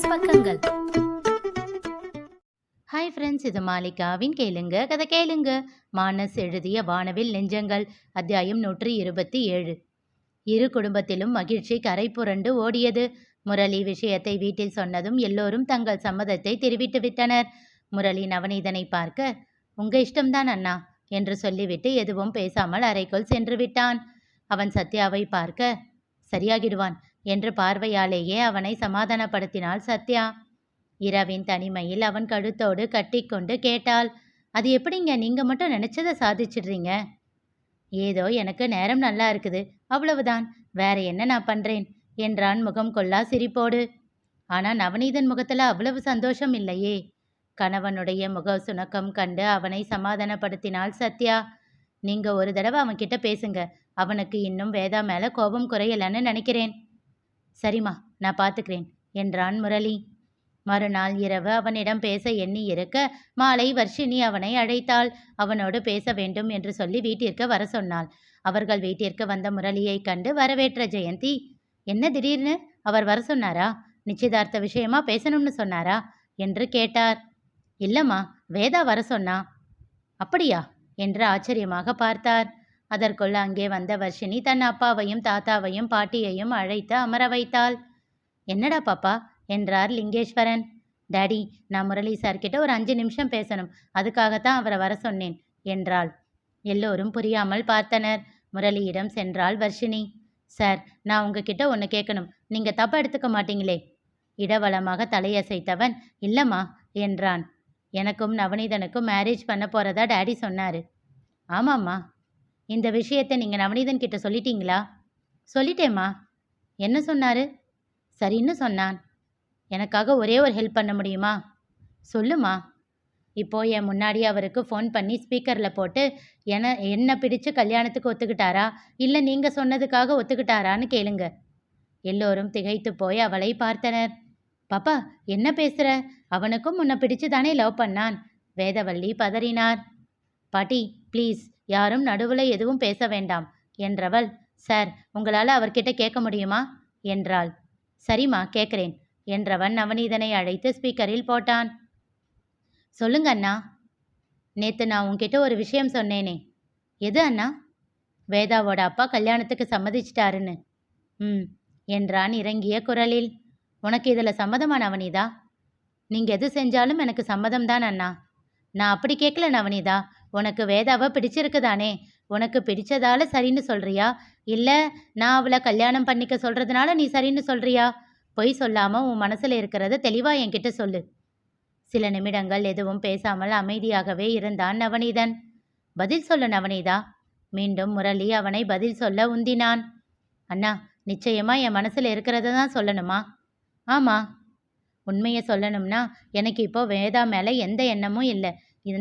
மானஸ் பக்கங்கள். Hi friends இது மாலிகாவின் கேளுங்க கதை கேளுங்க. மானஸ் எழுதிய வானவில் நெஞ்சங்கள் அத்தியாயம் நூற்றி இருபத்தி ஏழு. இரு குடும்பத்திலும் மகிழ்ச்சி கரை புரண்டு ஓடியது. முரளி விஷயத்தை வீட்டில் சொன்னதும் எல்லோரும் தங்கள் சம்மதத்தை தெரிவித்து விட்டனர். முரளி நவநீதனை பார்க்க உங்க இஷ்டம்தான் அண்ணா என்று சொல்லிவிட்டு எதுவும் பேசாமல் அறைக்குள் சென்று விட்டான். அவன் சத்யாவை பார்க்க சரியாகிடுவான். என்று பார்வையாலேயே அவனை சமாதானப்படுத்தினாள் சத்யா. இரவின் தனிமையில் அவன் கழுத்தோடு கட்டிக்கொண்டு கேட்டாள் அது எப்படிங்க? நீங்கள் மட்டும் நினச்சதை சாதிச்சிடுறீங்க? ஏதோ எனக்கு நேரம் நல்லா இருக்குது. அவ்வளவுதான். வேற என்ன நான் பண்ணுறேன் என்றான் முகம் கொள்ளா சிரிப்போடு. ஆனால் நவநீதன் முகத்தில் அவ்வளவு சந்தோஷம் இல்லையே. கணவனுடைய முக சுணக்கம் கண்டு அவனை சமாதானப்படுத்தினாள் சத்யா. நீங்கள் ஒரு தடவை அவன்கிட்ட பேசுங்க. அவனுக்கு இன்னும் வேதா மேலே கோபம் குறையலன்னு நினைக்கிறேன். சரிம்மா நான் பார்த்துக்கிறேன் என்றான் முரளி. மறுநாள் இரவு அவனிடம் பேச எண்ணி இருக்க மாலை வர்ஷினி அவனை அழைத்தாள். அவனோடு பேச வேண்டும் என்று சொல்லி வீட்டிற்கு வர சொன்னாள். அவர்கள் வீட்டிற்கு வந்த முரளியை கண்டு வரவேற்ற ஜெயந்தி என்ன திடீர்னு? அவர் வர சொன்னாரா? நிச்சயதார்த்த விஷயமா பேசணும்னு சொன்னாரா? என்று கேட்டார். இல்லம்மா வேதா வர சொன்னா. அப்படியா? என்று ஆச்சரியமாக பார்த்தார். அதற்குள் அங்கே வந்த வர்ஷினி தன் அப்பாவையும் தாத்தாவையும் பாட்டியையும் அழைத்து அமர வைத்தாள். என்னடா பாப்பா? என்றார் லிங்கேஸ்வரன். டாடி நான் முரளி சார்கிட்ட ஒரு அஞ்சு நிமிஷம் பேசணும். அதுக்காகத்தான் அவரை வர சொன்னேன் என்றாள். எல்லோரும் புரியாமல் பார்த்தனர். முரளியிடம் சென்றாள் வர்ஷினி. சார் நான் உங்ககிட்ட ஒன்று கேட்கணும் நீங்கள் தப்பாக எடுத்துக்க மாட்டீங்களே. இடவளமாக தலையசைத்தவன் இல்லைம்மா என்றான். எனக்கும் நவநீதனுக்கும் மேரேஜ் பண்ண போகிறதா டாடி? சொன்னார். ஆமாம்மா. இந்த விஷயத்தை நீங்கள் நவநீதன் கிட்ட சொல்லிட்டீங்களா? சொல்லிட்டேம்மா. என்ன சொன்னார்? சரின்னு சொன்னான். எனக்காக ஒரே ஒரு ஹெல்ப் பண்ண முடியுமா? சொல்லுமா இப்போ என் முன்னாடி அவருக்கு ஃபோன் பண்ணி ஸ்பீக்கரில் போட்டு என என்ன பிடிச்சு கல்யாணத்துக்கு ஒத்துக்கிட்டாரா? இல்லை நீங்கள் சொன்னதுக்காக ஒத்துக்கிட்டாரான்னு கேளுங்க. எல்லோரும் திகைத்து போய் அவளை பார்த்தனர். பாப்பா என்ன பேசுகிற அவனுக்கும் உன்னை பிடிச்சு தானே லவ் பண்ணான்? வேதவள்ளி பதறினார். பாட்டி ப்ளீஸ் யாரும் நடுவில் எதுவும் பேச வேண்டாம் என்றவள் சார் உங்களால் அவர்கிட்ட கேட்க முடியுமா? என்றாள். சரிம்மா கேட்குறேன் என்றவன் நவநீதனை அழைத்து ஸ்பீக்கரில் போட்டான். சொல்லுங்க அண்ணா. நேத்து நான் உன்கிட்ட ஒரு விஷயம் சொன்னேனே. எது அண்ணா? வேதாவோட அப்பா கல்யாணத்துக்கு சம்மதிச்சிட்டாருன்னு. ம் என்றான் இறங்கிய குரலில். உனக்கு இதில் சம்மதமா நவநீதா நீங்கள் எது செஞ்சாலும் எனக்கு சம்மதம்தான் அண்ணா. நான் அப்படி கேட்கல நவநீதா. உனக்கு வேதாவை பிடிச்சிருக்குதானே? உனக்கு பிடிச்சதால சரின்னு சொல்றியா? இல்லை நான் அவளை கல்யாணம் பண்ணிக்க சொல்றதுனால நீ சரின்னு சொல்றியா? பொய் சொல்லாம உன் மனசுல இருக்கிறத தெளிவா என்கிட்ட சொல்லு. சில நிமிடங்கள் எதுவும் பேசாமல் அமைதியாகவே இருந்தான் நவநீதன். பதில் சொல்லு நவநீதா? மீண்டும் முரளி அவனை பதில் சொல்ல உந்தினான். அண்ணா நிச்சயமா என் மனசுல இருக்கிறத தான் சொல்லணுமா? ஆமா. உண்மையை சொல்லணும்னா எனக்கு இப்போ வேதா மேலே எந்த எண்ணமும் இல்லை.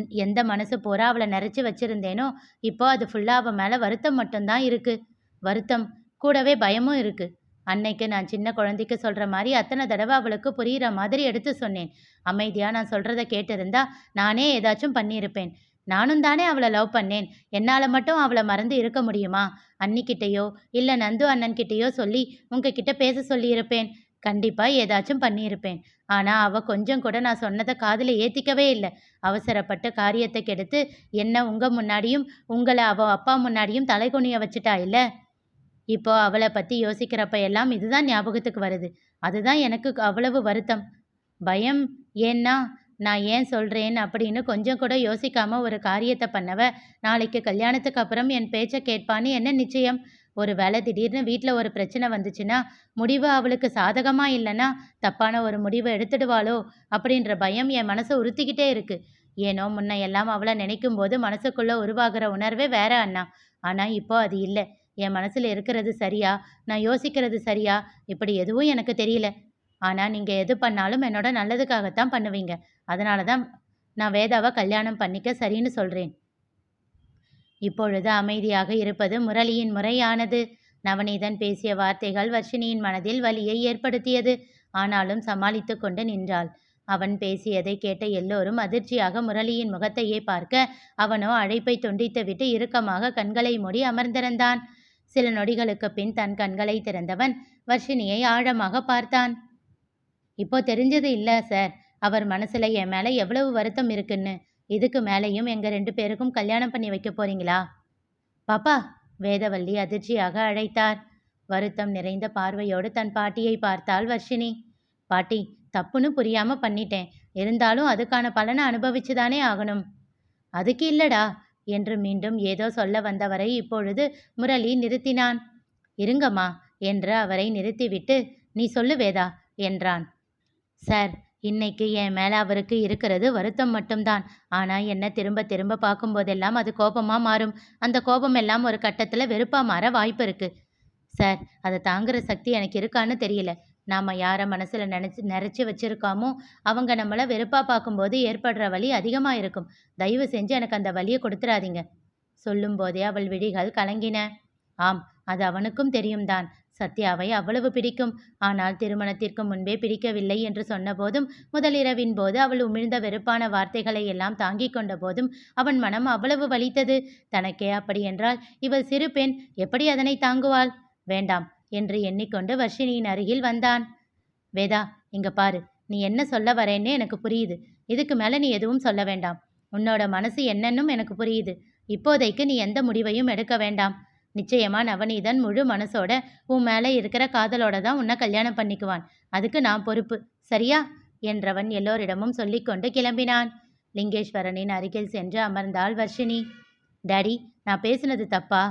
எந்த மனசு பூரா அவளை நிறைச்சி வச்சிருந்தேனோ இப்போ அது ஃபுல்லாக அவள் மேலே வருத்தம் மட்டும்தான் இருக்கு. வருத்தம். கூடவே பயமும் இருக்கு. அன்னைக்கு நான் சின்ன குழந்தைக்கு சொல்கிற மாதிரி அத்தனை தடவை அவளுக்கு புரிகிற மாதிரி எடுத்து சொன்னேன். அமைதியாக நான் சொல்கிறத கேட்டிருந்தா நானே ஏதாச்சும் பண்ணியிருப்பேன். நானும் தானே அவளை லவ் பண்ணேன். என்னால் மட்டும் அவளை மறந்து இருக்க முடியுமா? அன்னிக்கிட்டேயோ இல்லை நந்து அண்ணன்கிட்டேயோ சொல்லி உங்ககிட்ட பேச சொல்லியிருப்பேன். கண்டிப்பாக ஏதாச்சும் பண்ணியிருப்பேன். ஆனால் அவள் கொஞ்சம் கூட நான் சொன்னதை காதில் ஏற்றிக்கவே இல்லை. அவசரப்பட்டு காரியத்தை கெடுத்து என்ன உங்கள் முன்னாடியும் உங்களை அவள் அப்பா முன்னாடியும் தலைகுனிய வச்சுட்டா இல்லை? இப்போ அவளை பற்றி யோசிக்கிறப்ப எல்லாம் இதுதான் ஞாபகத்துக்கு வருது. அதுதான் எனக்கு அவ்வளவு வருத்தம். பயம் ஏன்னா நான் ஏன் சொல்கிறேன் அப்படின்னு கொஞ்சம் கூட யோசிக்காமல் ஒரு காரியத்தை பண்ணவ நாளைக்கு கல்யாணத்துக்கு அப்புறம் என் பேச்சை கேட்பான்னு என்ன நிச்சயம்? ஒரு வேளை திடீர்னு வீட்டில் ஒரு பிரச்சனை வந்துச்சுன்னா முடிவு அவளுக்கு சாதகமாக இல்லைன்னா தப்பான ஒரு முடிவை எடுத்துடுவாளோ? அப்படின்ற பயம் என் மனசை உறுத்திக்கிட்டே இருக்கு. ஏனோ முன்ன எல்லாம் அவளை நினைக்கும் போது மனசுக்குள்ளே உருவாகிற உணர்வே வேற அண்ணா. ஆனால் இப்போ அது இல்லை. என் மனசில் இருக்கிறது சரியா? நான் யோசிக்கிறது சரியா? இப்படி எதுவும் எனக்கு தெரியல. ஆனால் நீங்கள் எது பண்ணாலும் என்னோட நல்லதுக்காகத்தான் பண்ணுவீங்க. அதனால தான் நான் வேதாவை கல்யாணம் பண்ணிக்க சரின்னு சொல்கிறேன் இப்பொழுது அமைதியாக இருப்பது முரளியின் முறையானது. நவநீதன் பேசிய வார்த்தைகள் வர்ஷினியின் மனதில் வலியை ஏற்படுத்தியது. ஆனாலும் சமாளித்து கொண்டு நின்றாள். அவன் பேசியதை கேட்ட எல்லோரும் அதிர்ச்சியாக முரளியின் முகத்தையே பார்க்க அவனோ அழைப்பை துண்டித்துவிட்டு இறுக்கமாக கண்களை மூடி அமர்ந்திருந்தான். சில நொடிகளுக்கு பின் தன் கண்களை திறந்தவன் வர்ஷினியை ஆழமாக பார்த்தான். இப்போ தெரிஞ்சது இல்லை சார். அவர் மனசுல என் மேலே எவ்வளவு வருத்தம் இருக்குன்னு. இதுக்கு மேலேயும் எங்கள் ரெண்டு பேருக்கும் கல்யாணம் பண்ணி வைக்க போறீங்களா? பாப்பா வேதவல்லி அதிர்ச்சியாக அழைத்தார். வருத்தம் நிறைந்த பார்வையோடு தன் பாட்டியை பார்த்தாள் வர்ஷினி. பாட்டி தப்புன்னு புரியாம பண்ணிட்டேன். இருந்தாலும் அதுக்கான பலனை அனுபவிச்சுதானே ஆகணும். அதுக்கு இல்லடா என்று மீண்டும் ஏதோ சொல்ல வந்தவரை இப்பொழுது முரளி நிறுத்தினான். இருங்கம்மா என்று அவரை நிறுத்திவிட்டு நீ சொல்லு வேதா என்றான். சார் இன்னைக்கு என் மேலே அவருக்கு இருக்கிறது வருத்தம் மட்டும்தான். ஆனால் என்ன திரும்ப திரும்ப பார்க்கும்போதெல்லாம் அது கோபமாக மாறும். அந்த கோபம் எல்லாம் ஒரு கட்டத்தில் வெறுப்பாக மாற வாய்ப்பு இருக்குது சார் அதை தாங்குற சக்தி எனக்கு இருக்கான்னு தெரியல. நாம் யாரை மனசில் நினச்சி நிறச்சி வச்சுருக்காமோ அவங்க நம்மளை வெறுப்பாக பார்க்கும்போது ஏற்படுற வலி அதிகமாக இருக்கும். தயவு செஞ்சு எனக்கு அந்த வலியை கொடுத்துறாதீங்க. சொல்லும்போதே அவள் விழிகள் கலங்கின. ஆம் அது அவனுக்கும் தெரியும் தான். சத்யாவை அவ்வளவு பிடிக்கும். ஆனால் திருமணத்திற்கு முன்பே பிடிக்கவில்லை என்று சொன்னபோதும் முதலிரவின் போது அவள் உமிழ்ந்த வெறுப்பான வார்த்தைகளை எல்லாம் தாங்கிக் கொண்ட போதும் அவன் மனம் அவ்வளவு வலித்தது. தனக்கே அப்படி என்றால் இவள் சிறு பெண் எப்படி அதனை தாங்குவாள்? வேண்டாம் என்று எண்ணிக்கொண்டு வர்ஷினியின் அருகில் வந்தான். வேதா இங்க பாரு நீ என்ன சொல்ல வரேன்னு எனக்கு புரியுது. இதுக்கு மேல நீ எதுவும் சொல்ல வேண்டாம். உன்னோட மனசு என்னன்னும் எனக்கு புரியுது. இப்போதைக்கு நீ எந்த முடிவையும் எடுக்க வேண்டாம். நிச்சயமா நவநீதன் முழு மனசோட உன் மேலே இருக்கிற காதலோட தான் உன்னை கல்யாணம் பண்ணிக்குவான். அதுக்கு நான் பொறுப்பு. சரியா? என்றவன் எல்லோரிடமும் சொல்லிக்கொண்டு கிளம்பினான். லிங்கேஸ்வரனின் அருகில் சென்று அமர்ந்தாள் வர்ஷினி. டாடி நான் பேசினது தப்பா?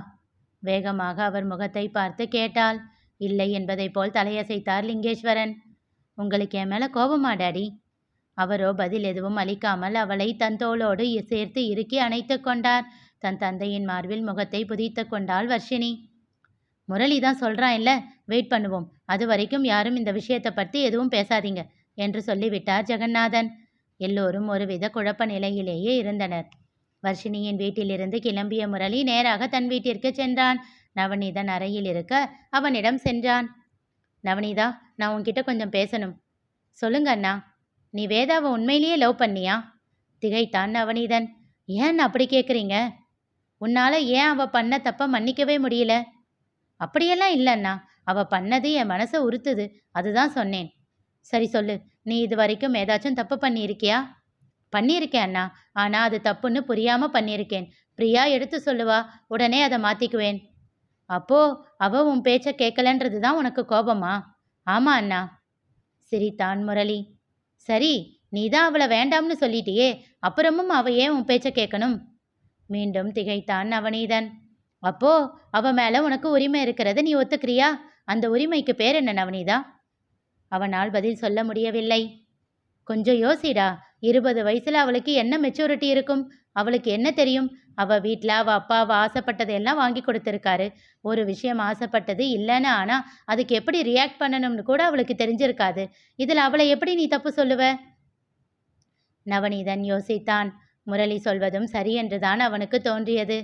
வேகமாக அவர் முகத்தை பார்த்து கேட்டாள். இல்லை என்பதைப் போல் தலையசைத்தார் லிங்கேஸ்வரன். உங்களுக்கு என் மேலே கோபமா டாடி? அவரோ பதில் எதுவும் அளிக்காமல் அவளை தன் தோளோடு சேர்த்து இறுக்கி அணைத்து கொண்டார். தன் தந்தையின் மார்பில் முகத்தை புதித்து கொண்டாள் வர்ஷினி. முரளி தான் சொல்கிறான் இல்லை வெயிட் பண்ணுவோம். அது வரைக்கும் யாரும் இந்த விஷயத்தை பற்றி எதுவும் பேசாதீங்க என்று சொல்லிவிட்டார் ஜெகநாதன். எல்லோரும் ஒருவித குழப்ப நிலையிலேயே இருந்தனர். வர்ஷினியின் வீட்டிலிருந்து கிளம்பிய முரளி நேராக தன் வீட்டிற்கு சென்றான். நவநீதன் அறையில் இருக்க அவனிடம் சென்றான். நவநீதா நான் உன்கிட்ட கொஞ்சம் பேசணும். சொல்லுங்க அண்ணா நீ வேதாவை உண்மையிலேயே லவ் பண்ணியா? திகைத்தான் நவநீதன். ஏன் அப்படி கேட்குறீங்க உன்னால் ஏன் அவள் பண்ண தப்ப மன்னிக்கவே முடியல? அப்படியெல்லாம் இல்லைண்ணா. அவள் பண்ணது என் மனசை உறுத்துது. அதுதான் சொன்னேன். சரி சொல்லு. நீ இது வரைக்கும் ஏதாச்சும் தப்பு பண்ணியிருக்கியா? பண்ணியிருக்கேன் அண்ணா ஆனால் அது தப்புன்னு புரியாமல் பண்ணியிருக்கேன். பிரியா எடுத்து சொல்லுவா. உடனே அதை மாற்றிக்குவேன் அப்போ அவ உன் பேச்சை கேட்கலன்றது தான் உனக்கு கோபமா? ஆமா அண்ணா சிரித்தான் முரளி. சரி நீ தான் அவளை வேண்டாம்னு சொல்லிட்டியே. அப்புறமும் அவ ஏன் உன் பேச்சை கேட்கணும்? மீண்டும் திகைத்தான் நவநீதன். அப்போ அவ மேல உனக்கு உரிமை இருக்கிறத நீ ஒத்துக்கிறியா? அந்த உரிமைக்கு பேர் என்ன நவநீதா? அவனால் பதில் சொல்ல முடியவில்லை. கொஞ்சம் யோசிடா. இருபது வயசுல அவளுக்கு என்ன மெச்சூரிட்டி இருக்கும்? அவளுக்கு என்ன தெரியும்? அவ வீட்டில் அவ அப்பா அவ ஆசைப்பட்டதையெல்லாம் வாங்கி கொடுத்துருக்காரு. ஒரு விஷயம் ஆசைப்பட்டது இல்லைன்னு ஆனால் அதுக்கு எப்படி ரியாக்ட் பண்ணணும்னு கூட அவளுக்கு தெரிஞ்சிருக்காது. இதில் அவளை எப்படி நீ தப்பு சொல்லுவ? நவநீதன் யோசித்தான். முரளி சொல்வதும் சரி என்றுதான் அவனுக்கு தோன்றியது.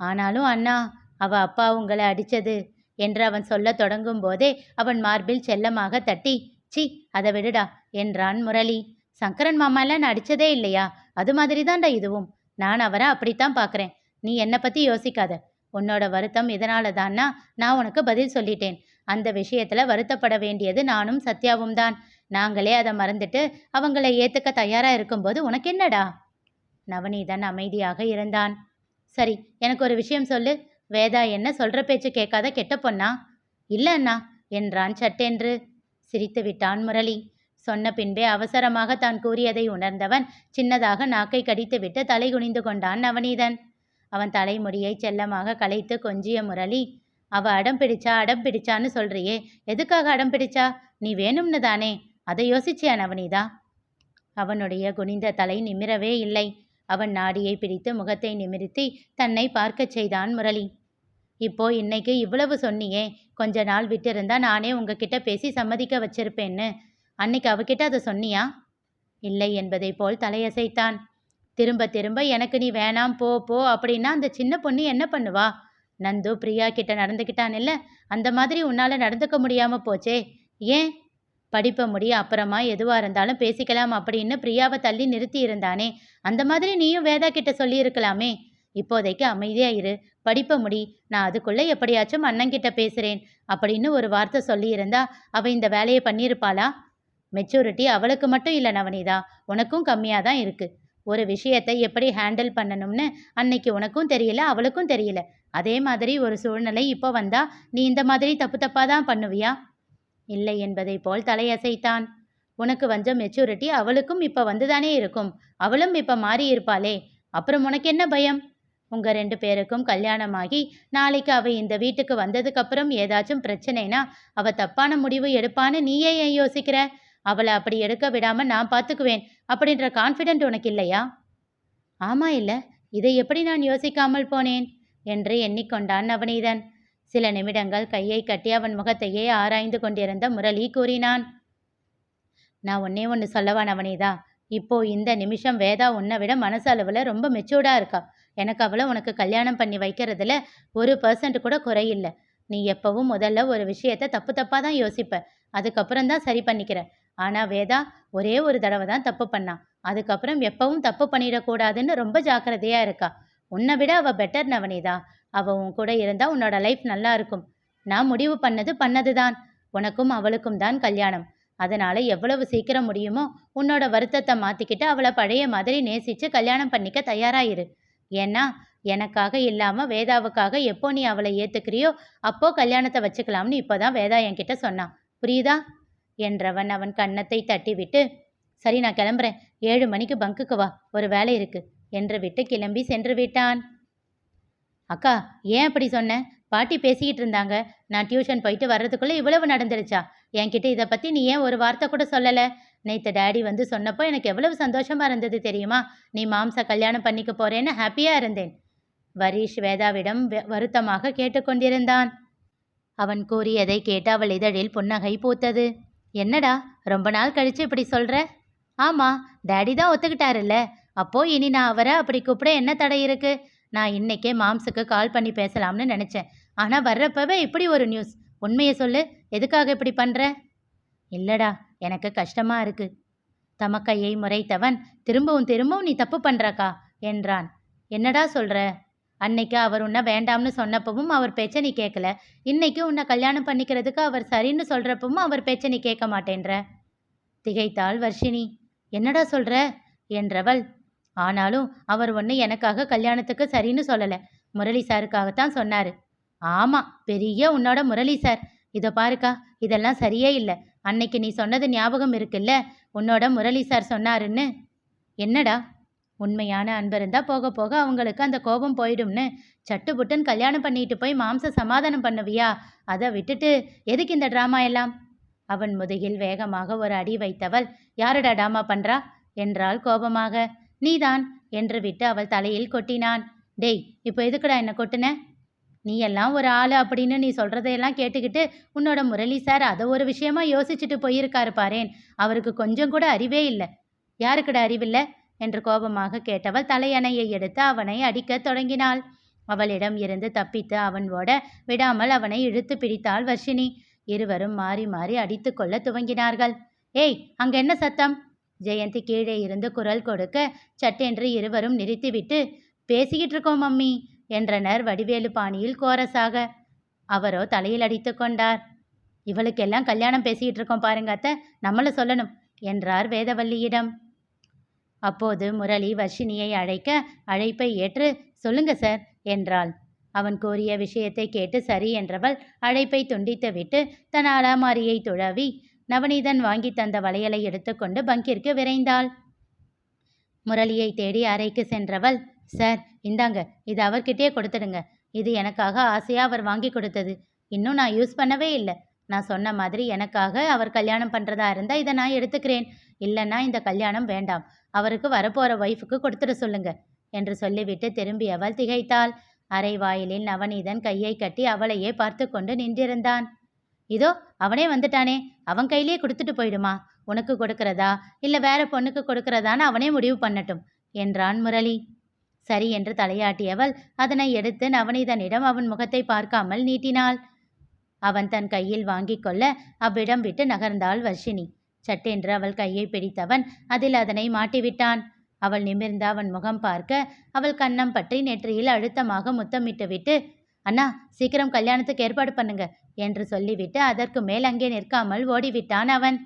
ஆனாலும் அண்ணா அவ அப்பா உங்களை அடிச்சது என்று அவன் சொல்லத் தொடங்கும் போதே அவன் மார்பில் செல்லமாக தட்டி சி அதை விடுடா என்றான் முரளி. சங்கரன் மாமாலாம் நான் அடிச்சதே இல்லையா? அது மாதிரி தான்டா இதுவும். நான் அவரை அப்படித்தான் பார்க்குறேன் நீ என்னை பற்றி யோசிக்காத. உன்னோட வருத்தம் இதனால தான்னா நான் உனக்கு பதில் சொல்லிட்டேன். அந்த விஷயத்தில் வருத்தப்பட வேண்டியது நானும் சத்யாவும் தான் நாங்களே அதை மறந்துட்டு அவங்கள ஏற்றுக்க தயாராக இருக்கும்போது உனக்கு என்னடா? நவநீதன் அமைதியாக இருந்தான். சரி எனக்கு ஒரு விஷயம் சொல்லு. வேதா என்ன சொல்ற பேச்சு கேட்காத கெட்ட பொண்ணா? இல்ல அண்ணா என்றான் சட்டென்று. சிரித்து விட்டான் முரளி. சொன்ன பின்பே அவசரமாக தான் கூறியதை உணர்ந்தவன் சின்னதாக நாக்கை கடித்துவிட்டு தலை குனிந்து கொண்டான் நவநீதன். அவன் தலைமுடியை செல்லமாக களைத்து கொஞ்சிய முரளி அவ அடம் பிடிச்சா அடம் பிடிச்சான்னு சொல்றியே. எதுக்காக அடம் பிடிச்சா? நீ வேணும்னு தானே. அதை யோசிச்சியா நவநீதா? அவனுடைய குனிந்த தலை நிமிரவே இல்லை. அவன் நாடியை பிடித்து முகத்தை நிமிர்த்தி தன்னை பார்க்கச் செய்தான் முரளி. இப்போ இன்னைக்கு இவ்வளவு சொன்னியே கொஞ்ச நாள் விட்டிருந்தா நானே உங்ககிட்ட பேசி சம்மதிக்க வச்சிருப்பேன்னு. அன்னைக்கு அவகிட்ட அதை சொன்னியா? இல்லை என்பதை போல் தலையசைத்தான். திரும்ப திரும்ப எனக்கு நீ வேணாம் போ போ அப்படின்னா அந்த சின்ன பொண்ணு என்ன பண்ணுவா? நந்து பிரியா கிட்ட நடந்துக்கிட்டான் இல்ல அந்த மாதிரி உன்னால நடந்துக்க முடியாம போச்சே. ஏன்? படிப்பை முடிய அப்புறமா எதுவாக இருந்தாலும் பேசிக்கலாம் அப்படின்னு பிரியாவை தள்ளி நிறுத்தி இருந்தானே அந்த மாதிரி நீயும் வேதா கிட்ட சொல்லியிருக்கலாமே. இப்போதைக்கு அமைதியாக இரு. படிப்பை முடி. நான் அதுக்குள்ளே எப்படியாச்சும் அண்ணன் பேசுகிறேன் அப்படின்னு ஒரு வார்த்தை சொல்லியிருந்தா அவள் இந்த வேலையை பண்ணியிருப்பாளா? மெச்சூரிட்டி அவளுக்கு மட்டும் இல்லை நவனிதா உனக்கும் கம்மியாக தான் இருக்குது ஒரு விஷயத்தை எப்படி ஹேண்டில் பண்ணணும்னு அன்னைக்கு உனக்கும் தெரியல அவளுக்கும் தெரியல. அதே மாதிரி ஒரு சூழ்நிலை இப்போ வந்தா நீ இந்த மாதிரி தப்பு தப்பாக தான் பண்ணுவியா? இல்லை என்பதை போல் தலையசைத்தான். உனக்கு வந்த மெச்சூரிட்டி அவளுக்கும் இப்போ வந்துதானே இருக்கும். அவளும் இப்போ மாறி இருப்பாளே அப்புறம் உனக்கு என்ன பயம்? உங்க ரெண்டு பேருக்கும் கல்யாணமாகி நாளைக்கு அவ இந்த வீட்டுக்கு வந்ததுக்கு அப்புறம் ஏதாச்சும் பிரச்சனைனா அவ தப்பான முடிவு எடுப்பான்னு நீயே ஏன் யோசிக்கிற? அவளை அப்படி எடுக்க விடாம நான் பார்த்துக்குவேன் அப்படின்ற கான்ஃபிடென்ட் உனக்கு இல்லையா? ஆமா இல்ல. இதை எப்படி நான் யோசிக்காமல் போனேன்? என்று எண்ணிக்கொண்டான் நவநீதன். சில நிமிடங்கள் கையை கட்டி அவன் முகத்தையே ஆராய்ந்து கொண்டிருந்த முரளி கூறினான் நான் ஒன்னே ஒன்று சொல்லவா அவனேதா இப்போ இந்த நிமிஷம் வேதா உன்னை விட மனசளவில் ரொம்ப மெச்சூர்டாக இருக்கா? எனக்கு அவளை உனக்கு கல்யாணம் பண்ணி வைக்கிறதுல ஒரு பர்சன்ட் கூட குறையில்லை. நீ எப்பவும் முதல்ல ஒரு விஷயத்த தப்பு தப்பாக தான் யோசிப்ப. அதுக்கப்புறம் தான் சரி பண்ணிக்கிற. ஆனால் வேதா ஒரே ஒரு தடவை தான் தப்பு பண்ணான் அதுக்கப்புறம் எப்பவும் தப்பு பண்ணிடக்கூடாதுன்னு ரொம்ப ஜாக்கிரதையாக இருக்கா? உன்னை விட அவள் பெட்டர் நவனிதா அவள் உன் கூட இருந்தால் உன்னோட லைஃப் நல்லா இருக்கும். நான் முடிவு பண்ணது பண்ணது தான் உனக்கும் அவளுக்கும் தான் கல்யாணம். அதனால எவ்வளவு சீக்கிரம் முடியுமோ உன்னோட வருத்தத்தை மாத்திக்கிட்டு அவளை பழைய மாதிரி நேசிச்சு கல்யாணம் பண்ணிக்க தயாராயிரு ஏன்னா எனக்காக இல்லாம வேதாவுக்காக எப்போ நீ அவளை ஏத்துக்கிறியோ அப்போ கல்யாணத்தை வச்சுக்கலாம்னு இப்போதான் வேதா என்கிட்ட சொன்னான் புரியுதா? என்றவன் அவன் கன்னத்தை தட்டிவிட்டு சரி நான் கிளம்புறேன். ஏழு மணிக்கு பங்குக்கு வா. ஒரு வேலை இருக்கு. என்று விட்டு கிளம்பி சென்று விட்டான். அக்கா ஏன் அப்படி சொன்ன? பாட்டி பேசிக்கிட்டு இருந்தாங்க. நான் டியூஷன் போயிட்டு வர்றதுக்குள்ளே இவ்வளவு நடந்துருச்சா? என்கிட்ட இதை பற்றி நீ ஏன் ஒரு வார்த்தை கூட சொல்லலை? நேற்று டேடி வந்து சொன்னப்போ எனக்கு எவ்வளவு சந்தோஷமாக இருந்தது தெரியுமா? நீ மாம்ச கல்யாணம் பண்ணிக்க போறேன்னு ஹாப்பியாக இருந்தேன். வரீஷ் வேதாவிடம் வருத்தமாக கேட்டுக்கொண்டிருந்தான். அவன் கூறியதை கேட்டு அவள் இதழில் புன்னகை பூத்தது. என்னடா ரொம்ப நாள் கழிச்சு இப்படி சொல்கிற ஆமாம் டேடி தான் ஒத்துக்கிட்டாருல்ல. அப்போது இனி நான் அவரை அப்படி கூப்பிட என்ன தடை இருக்குது நான் இன்னைக்கே மாம்ஸுக்கு கால் பண்ணி பேசலாம்னு நினச்சேன். ஆனால் வர்றப்பவே இப்படி ஒரு நியூஸ் உண்மையை சொல்லு எதுக்காக இப்படி பண்ணுற இல்லடா எனக்கு கஷ்டமாக இருக்கு. தமக்கையை முறைத்தவன் திரும்பவும் திரும்பவும் நீ தப்பு பண்ணுறக்கா என்றான். என்னடா சொல்கிற அன்னைக்கு அவர் உன்னை வேண்டாம்னு சொன்னப்பவும் அவர் பேச்சனை நீ கேட்கல இன்னைக்கு உன்னை கல்யாணம் பண்ணிக்கிறதுக்கு அவர் சரின்னு சொல்கிறப்பவும் அவர் பேச்சனை நீ கேட்க மாட்டேன்ற. திகைத்தாள் வர்ஷினி. என்னடா சொல்கிற என்றவள் ஆனாலும் அவர் ஒன்று எனக்காக கல்யாணத்துக்கு சரின்னு சொல்லலை. முரளி சாருக்காகத்தான் சொன்னார். ஆமாம் பெரிய உன்னோட முரளி சார். இதை பாருக்கா இதெல்லாம் சரியே இல்லை. அன்னைக்கு நீ சொன்னது ஞாபகம் இருக்குல்ல? உன்னோட முரளி சார் சொன்னாருன்னு. என்னடா? உண்மையான அன்பிருந்தா போக போக அவங்களுக்கு அந்த கோபம் போயிடும்னு சட்டு புட்டுன்னு கல்யாணம் பண்ணிட்டு போய் மாம்ச சமாதானம் பண்ணுவியா? அதை விட்டுட்டு எதுக்கு இந்த ட்ராமா எல்லாம்? அவன் முதுகில் வேகமாக ஒரு அடி வைத்தவள் யாருடா டாமா பண்றா? என்றாள் கோபமாக. நீதான் என்று விட்டு அவள் தலையில் கொட்டினான். டேய் இப்போ எதுக்குடா என்ன கொட்டுன? நீ எல்லாம் ஒரு ஆள் அப்படின்னு நீ சொல்றதையெல்லாம் கேட்டுக்கிட்டு உன்னோட முரளி சார் அதை ஒரு விஷயமா யோசிச்சுட்டு போயிருக்காரு பாரேன். அவருக்கு கொஞ்சம் கூட அறிவே இல்லை. யாருக்குடா அறிவில்லை? என்று கோபமாக கேட்டவள் தலையணையை எடுத்து அவனை அடிக்கத் தொடங்கினாள். அவளிடம் இருந்து தப்பித்து அவன் ஓட விடாமல் அவனை இழுத்து பிடித்தாள் வர்ஷினி. இருவரும் மாறி மாறி அடித்துக்கொள்ள துவங்கினார்கள். ஏய் அங்க என்ன சத்தம்? ஜெயந்தி கீழே இருந்து குரல் கொடுக்க சட்டென்று இருவரும் நிறுத்திவிட்டு பேசிக்கிட்டு இருக்கோம் மம்மி என்றனர் வடிவேலு பாணியில் கோரஸாக அவரோ தலையில் அடித்து கொண்டார். இவளுக்கெல்லாம் கல்யாணம் பேசிக்கிட்டு இருக்கோம் பாருங்க அத்தை நம்மளை சொல்லணும் என்றார் வேதவல்லியிடம். அப்போது முரளி வர்ஷினியை அழைக்க அழைப்பை ஏற்று சொல்லுங்க சார் என்றாள். அவன் கூறிய விஷயத்தை கேட்டு சரி என்றவள் அழைப்பை துண்டித்துவிட்டு தன் அலமாரியை துழவி நவநீதன் வாங்கி தந்த வளையலை எடுத்துக்கொண்டு பங்கிற்கு விரைந்தாள். முரளியை தேடி அறைக்கு சென்றவள் சார் இந்தாங்க இது அவர்கிட்டே கொடுத்துடுங்க. இது எனக்காக ஆசையாக அவர் வாங்கி கொடுத்தது. இன்னும் நான் யூஸ் பண்ணவே இல்லை. நான் சொன்ன மாதிரி எனக்காக அவர் கல்யாணம் பண்ணுறதா இருந்தால் இதை நான் எடுத்துக்கிறேன். இல்லைன்னா இந்த கல்யாணம் வேண்டாம். அவருக்கு வரப்போகிற ஒய்ஃபுக்கு கொடுத்துட சொல்லுங்க என்று சொல்லிவிட்டு திரும்பியவள் திகைத்தாள். அரை வாயிலில் நவநீதன் கையை கட்டி அவளையே பார்த்து கொண்டு நின்றிருந்தான். இதோ அவனே வந்துட்டானே. அவன் கையிலேயே கொடுத்துட்டு போயிடுமா? உனக்கு கொடுக்கறதா? இல்லை வேற பொண்ணுக்கு கொடுக்கறதான்னு அவனே முடிவு பண்ணட்டும் என்றான் முரளி. சரி என்று தலையாட்டியவள் அதனை எடுத்து நவநீதனிடம் அவன் முகத்தை பார்க்காமல் நீட்டினாள். அவன் தன் கையில் வாங்கி கொள்ள அவ்விடம் விட்டு நகர்ந்தாள் வர்ஷினி. சட்டென்று அவள் கையை பிடித்தவன் அதில் அதனை மாட்டிவிட்டான். அவள் நிமிர்ந்து அவன் முகம் பார்க்க அவள் கன்னம் பற்றி நெற்றியில் அழுத்தமாக முத்தமிட்டுவிட்டு அண்ணா சீக்கிரம் கல்யாணத்துக்கு ஏற்பாடு பண்ணுங்க என்று சொல்லிவிட்டு அதற்கு மேல் அங்கே நிற்காமல் ஓடிவிட்டான் அவன்.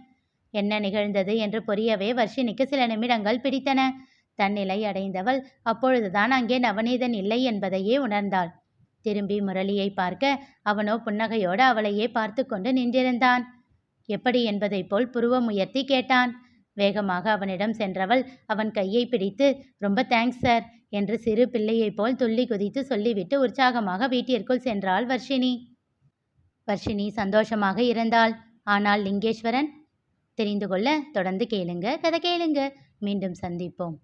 என்ன நிகழ்ந்தது? என்று புரியவே வர்ஷினிக்கு சில நிமிடங்கள் பிடித்தன. தன்னிலை அடைந்தவள் அப்பொழுதுதான் அங்கே நவநீதன் இல்லை என்பதையே உணர்ந்தாள். திரும்பி முரளியை பார்க்க அவனோ புன்னகையோடு அவளையே பார்த்து கொண்டு நின்றிருந்தான். எப்படி என்பதைப் போல் புருவம் உயர்த்தி கேட்டான். வேகமாக அவனிடம் சென்றவள் அவன் கையை பிடித்து ரொம்ப தேங்க்ஸ் சார். என்று சிறு பிள்ளையைப் போல் துள்ளி குதித்து சொல்லிவிட்டு உற்சாகமாக வீட்டிற்குள் சென்றாள் வர்ஷினி. வர்ஷினி சந்தோஷமாக இருந்தாள். ஆனால் லிங்கேஸ்வரன்? தெரிந்து கொள்ள தொடர்ந்து கேளுங்க. கதை கேளுங்க. மீண்டும் சந்திப்போம்.